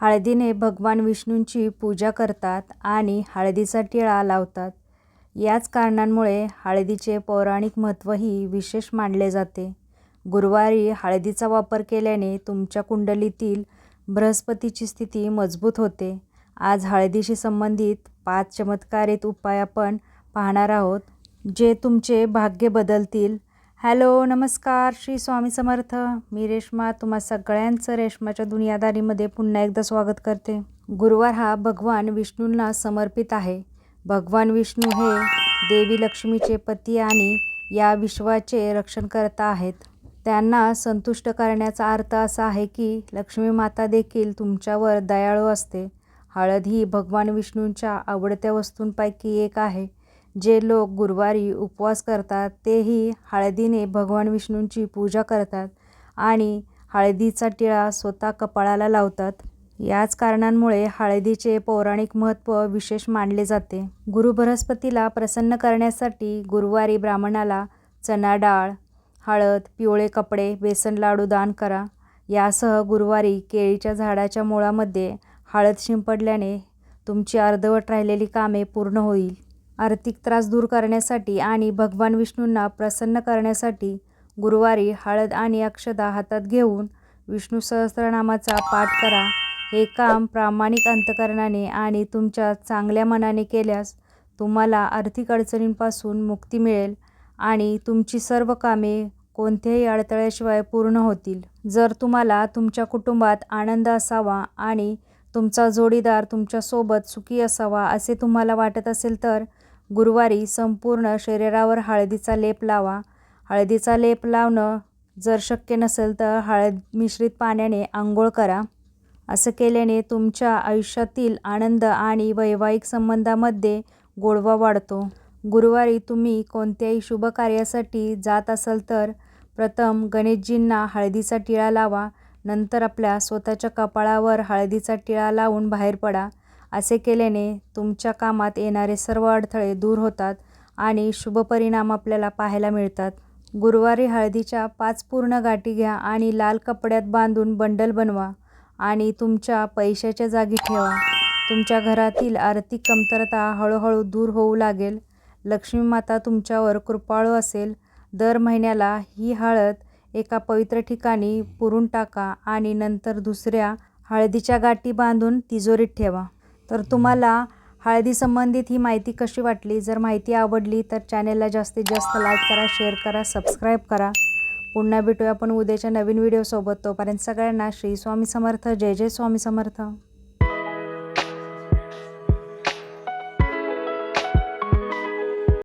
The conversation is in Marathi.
हळदीने भगवान विष्णूंची पूजा करतात आणि हळदीचा टिळा लावतात. याच कारणांमुळे हळदीचे पौराणिक महत्त्वही विशेष मानले जाते. गुरुवारी हळदीचा वापर केल्याने तुमच्या कुंडलीतील बृहस्पतीची स्थिती मजबूत होते. आज हळदीशी संबंधित पाच चमत्कारित उपाय आपण पाहणार आहोत, जे तुमचे भाग्य बदलतील. हॅलो नमस्कार श्री स्वामी समर्थ. मी रेश्मा तुम्हा सगळ्यांचं रेश्माच्या दुनियादारीमध्ये पुन्हा एकदा स्वागत करते. गुरुवार हा भगवान विष्णूंना समर्पित आहे. भगवान विष्णू हे देवी लक्ष्मीचे पती आणि या विश्वाचे रक्षणकर्ता आहेत. त्यांना संतुष्ट करण्याचा अर्थ असा आहे की लक्ष्मी माता देखील तुमच्यावर दयाळू असते. हळद ही भगवान विष्णूंच्या आवडत्या वस्तूंपैकी एक आहे. जे लोक गुरुवारी उपवास करतात तेही हळदीने भगवान विष्णूंची पूजा करतात आणि हळदीचा टिळा स्वतः कपाळाला लावतात. याच कारणांमुळे हळदीचे पौराणिक महत्त्व विशेष मानले जाते. गुरु बृहस्पतीला प्रसन्न करण्यासाठी गुरुवारी ब्राह्मणाला चणा डाळ, हळद, पिवळे कपडे, बेसन लाडू दान करा. यासह गुरुवारी केळीच्या झाडाच्या मुळामध्ये हळद शिंपडल्याने तुमची अर्धवट राहिलेली कामे पूर्ण होईल. आर्थिक त्रास दूर करण्यासाठी आणि भगवान विष्णूंना प्रसन्न करण्यासाठी गुरुवारी हळद आणि अक्षदा हातात घेऊन विष्णू सहस्रनामाचा पाठ करा. हे काम प्रामाणिक अंतःकरणाने आणि तुमच्या चांगल्या मनाने केल्यास तुम्हाला आर्थिक अडचणींपासून मुक्ती मिळेल आणि तुमची सर्व कामे कोणत्याही अडथळ्याशिवाय पूर्ण होतील. जर तुम्हाला तुमच्या कुटुंबात आनंद असावा आणि तुमचा जोडीदार तुमच्यासोबत सुखी असावा असे तुम्हाला वाटत असेल तर गुरुवारी संपूर्ण शरीरावर हळदीचा लेप लावा. हळदीचा लेप लावणं जर शक्य नसेल तर हळद मिश्रित पाण्याने आंघोळ करा. असं केल्याने तुमच्या आयुष्यातील आनंद आणि वैवाहिक संबंधामध्ये गोडवा वाढतो. गुरुवारी तुम्ही कोणत्याही शुभ कार्यासाठी जात असाल तर प्रथम गणेशजींना हळदीचा टिळा लावा. नंतर आपल्या स्वतःच्या कपाळावर हळदीचा टिळा लावून बाहेर पडा. असे केल्याने तुमच्या कामात येणारे सर्व अडथळे दूर होतात आणि शुभ परिणाम आपल्याला पाहायला मिळतात. गुरुवारी हळदीच्या पाच पूर्ण गाठी घ्या आणि लाल कपड्यात बांधून बंडल बनवा आणि तुमच्या पैशाच्या जागी ठेवा. तुमच्या घरातील आर्थिक कमतरता हळूहळू दूर होऊ लागेल. लक्ष्मी माता तुमच्यावर कृपाळू असेल. दर महिन्याला ही हळद एका पवित्र ठिकाणी पुरून टाका आणि नंतर दुसऱ्या हळदीच्या गाठी बांधून तिजोरीत ठेवा. तर तुम्हाला हळदीसंबंधित ही माहिती कशी वाटली? जर माहिती आवडली तर चॅनेलला जास्तीत जास्त लाईक करा, शेअर करा, सबस्क्राईब करा. पुन्हा भेटूया आपण उद्याच्या नवीन व्हिडिओसोबत. तोपर्यंत सगळ्यांना श्री स्वामी समर्थ. जय जय स्वामी समर्थ.